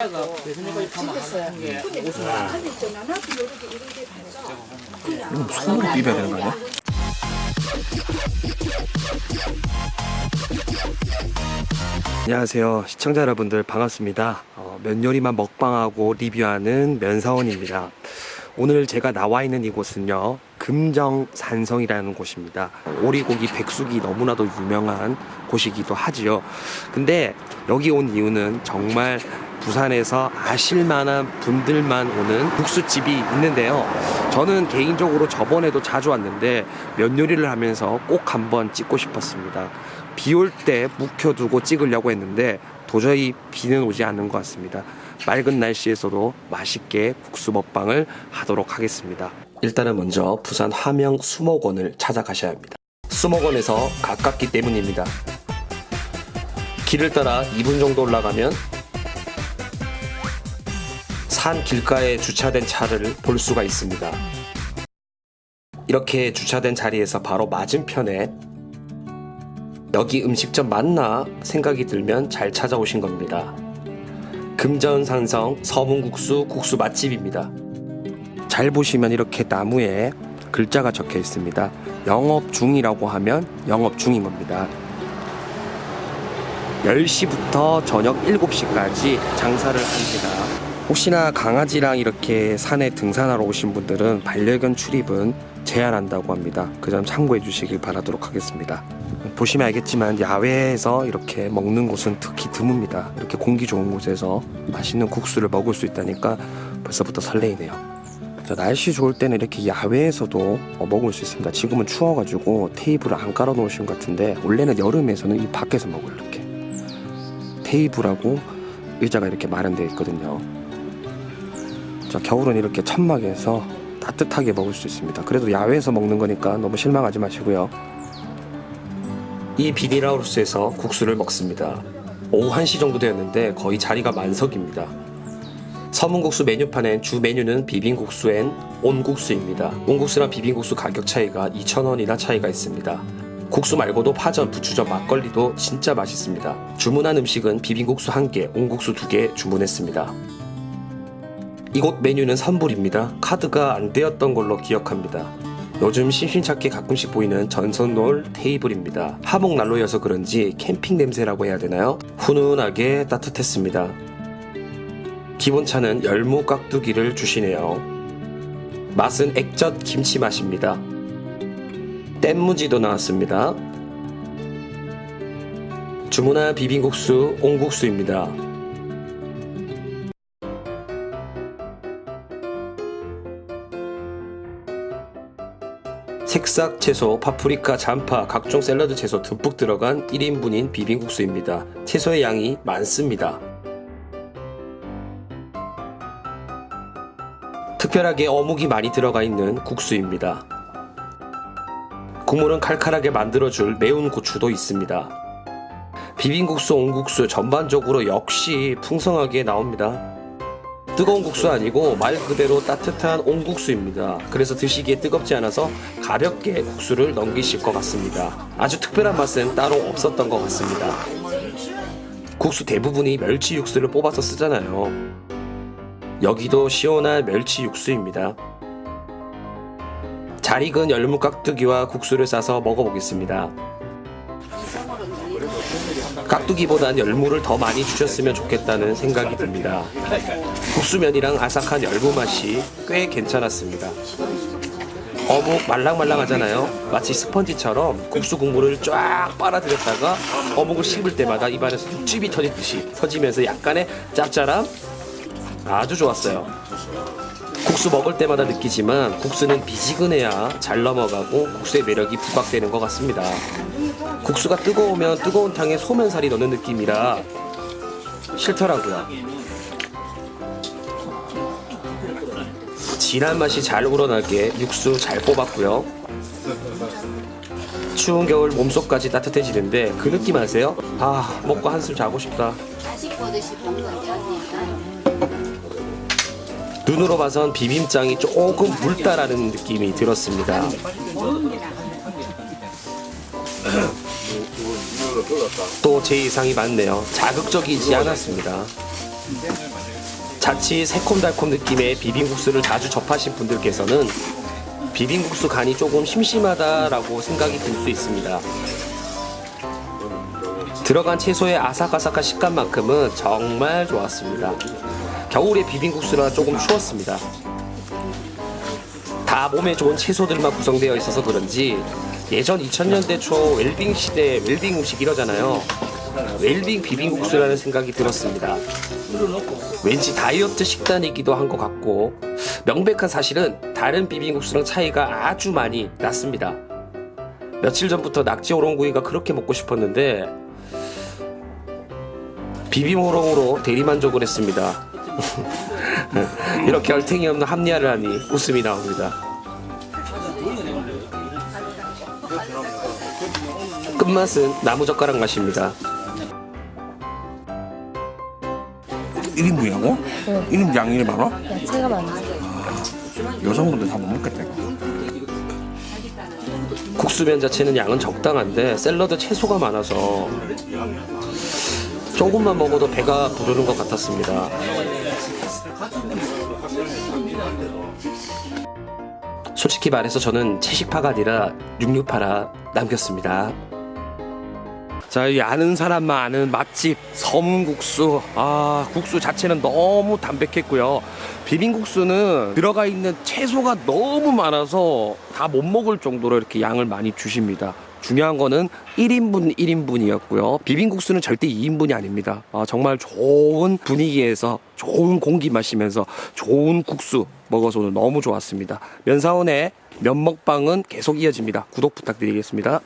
이거 손으로 비벼야 되는 거 아니야? 안녕하세요. 시청자 여러분들 반갑습니다. 어, 면 요리만 먹방하고 리뷰하는 면사원입니다. 오늘 제가 나와 있는 이곳은요 금정산성이라는 곳입니다 오리고기 백숙이 너무나도 유명한 곳이기도 하지요 근데 여기 온 이유는 정말 부산에서 아실만한 분들만 오는 국수집이 있는데요 저는 개인적으로 저번에도 자주 왔는데 면 요리를 하면서 꼭 한번 찍고 싶었습니다 비 올 때 묵혀두고 찍으려고 했는데 도저히 비는 오지 않는 것 같습니다. 맑은 날씨에서도 맛있게 국수 먹방을 하도록 하겠습니다. 일단은 먼저 부산 화명 수목원을 찾아가셔야 합니다. 수목원에서 가깝기 때문입니다. 길을 따라 2분 정도 올라가면 산 길가에 주차된 차를 볼 수가 있습니다. 이렇게 주차된 자리에서 바로 맞은편에 여기 음식점 맞나 생각이 들면 잘 찾아오신 겁니다. 금전산성 서문국수 국수 맛집입니다. 잘 보시면 이렇게 나무에 글자가 적혀 있습니다. 영업 중이라고 하면 영업 중인 겁니다. 10시부터 저녁 7시까지 장사를 합니다. 혹시나 강아지랑 이렇게 산에 등산하러 오신 분들은 반려견 출입은 제한한다고 합니다. 그 점 참고해 주시길 바라도록 하겠습니다. 보시면 알겠지만 야외에서 이렇게 먹는 곳은 특히 드뭅니다. 이렇게 공기 좋은 곳에서 맛있는 국수를 먹을 수 있다니까 벌써부터 설레이네요. 자, 날씨 좋을 때는 이렇게 야외에서도 어, 먹을 수 있습니다. 지금은 추워가지고 테이블을 안 깔아 놓으신 것 같은데 원래는 여름에서는 이 밖에서 먹어요 이렇게 테이블하고 의자가 이렇게 마련되어 있거든요. 자, 겨울은 이렇게 천막에서 따뜻하게 먹을 수 있습니다. 그래도 야외에서 먹는 거니까 너무 실망하지 마시고요. 이 비닐하우스에서 국수를 먹습니다. 오후 1시 정도 되었는데 거의 자리가 만석입니다. 서문국수 메뉴판엔 주 메뉴는 비빔국수 엔 온국수입니다. 온국수랑 비빔국수 가격 차이가 2,000원이나 차이가 있습니다. 국수 말고도 파전, 부추전, 막걸리도 진짜 맛있습니다. 주문한 음식은 비빔국수 1개, 온국수 2개 주문했습니다. 이곳 메뉴는 선불입니다. 카드가 안 되었던 걸로 기억합니다. 요즘 심심찮게 가끔씩 보이는 전선롤 테이블입니다. 하목 난로여서 그런지 캠핑 냄새라고 해야 되나요? 훈훈하게 따뜻했습니다. 기본차는 열무 깍두기를 주시네요. 맛은 액젓 김치 맛입니다. 뗏무지도 나왔습니다. 주문한 비빔국수 옹국수입니다. 색삭 채소, 파프리카, 잔파, 각종 샐러드 채소 듬뿍 들어간 1인분인 비빔국수입니다. 채소의 양이 많습니다. 특별하게 어묵이 많이 들어가 있는 국수입니다. 국물은 칼칼하게 만들어줄 매운 고추도 있습니다. 비빔국수, 온국수 전반적으로 역시 풍성하게 나옵니다. 뜨거운 국수 아니고 말 그대로 따뜻한 온국수입니다. 그래서 드시기에 뜨겁지 않아서 가볍게 국수를 넘기실 것 같습니다. 아주 특별한 맛은 따로 없었던 것 같습니다. 국수 대부분이 멸치 육수를 뽑아서 쓰잖아요. 여기도 시원한 멸치 육수입니다. 잘 익은 열무 깍두기와 국수를 싸서 먹어보겠습니다. 깍두기보단 열무를 더 많이 주셨으면 좋겠다는 생각이 듭니다. 국수면이랑 아삭한 열무 맛이 꽤 괜찮았습니다. 어묵 말랑말랑하잖아요. 마치 스펀지처럼 국수 국물을 쫙 빨아들였다가 어묵을 씹을 때마다 입안에서 육즙이 터지듯이 터지면서 약간의 짭짤함 아주 좋았어요. 국수 먹을 때마다 느끼지만 국수는 미지근해야 잘 넘어가고 국수의 매력이 부각되는 것 같습니다. 국수가 뜨거우면 뜨거운 탕에 소면살이 넣는 느낌이라 싫더라고요. 진한 맛이 잘 우러나게 육수 잘 뽑았고요. 추운 겨울 몸속까지 따뜻해지는데 그 느낌 아세요? 아 먹고 한숨 자고 싶다. 다시 보듯이 본 거죠, 언니가. 눈으로 봐선 비빔장이 조금 묽다라는 느낌이 들었습니다. 또제 예상이 맞네요. 자극적이지 않았습니다. 자칫 새콤달콤 느낌의 비빔국수를 자주 접하신 분들께서는 비빔국수 간이 조금 심심하다라고 생각이 들 수 있습니다. 들어간 채소의 아삭아삭한 식감만큼은 정말 좋았습니다. 겨울에 비빔국수라 조금 추웠습니다. 다 몸에 좋은 채소들만 구성되어 있어서 그런지 예전 2000년대 초 웰빙 시대 웰빙 음식 이러잖아요. 웰빙 비빔국수라는 생각이 들었습니다. 왠지 다이어트 식단이기도 한 것 같고 명백한 사실은 다른 비빔국수랑 차이가 아주 많이 났습니다. 며칠 전부터 낙지 호롱구이가 그렇게 먹고 싶었는데 비빔 호롱으로 대리만족을 했습니다. 이렇게 얼탱이 없는 합리화를 하니 웃음이 나옵니다. 끝맛은 나무젓가락 맛입니다. 1인분이라고? 응. 1인분 양이 많아? 야채가 많아. 여성분들 다 못 먹겠다. 국수면 자체는 양은 적당한데 샐러드 채소가 많아서 조금만 먹어도 배가 부르는 것 같았습니다. 솔직히 말해서 저는 채식파가 아니라 육류파라 남겼습니다. 자, 이 아는 사람만 아는 맛집 섬국수. 아, 국수 자체는 너무 담백했고요. 비빔국수는 들어가 있는 채소가 너무 많아서 다 못 먹을 정도로 이렇게 양을 많이 주십니다. 중요한 거는 1인분 1인분이었고요. 비빔국수는 절대 2인분이 아닙니다. 아, 정말 좋은 분위기에서 좋은 공기 마시면서 좋은 국수 먹어서 오늘 너무 좋았습니다. 면사원의 면먹방은 계속 이어집니다. 구독 부탁드리겠습니다.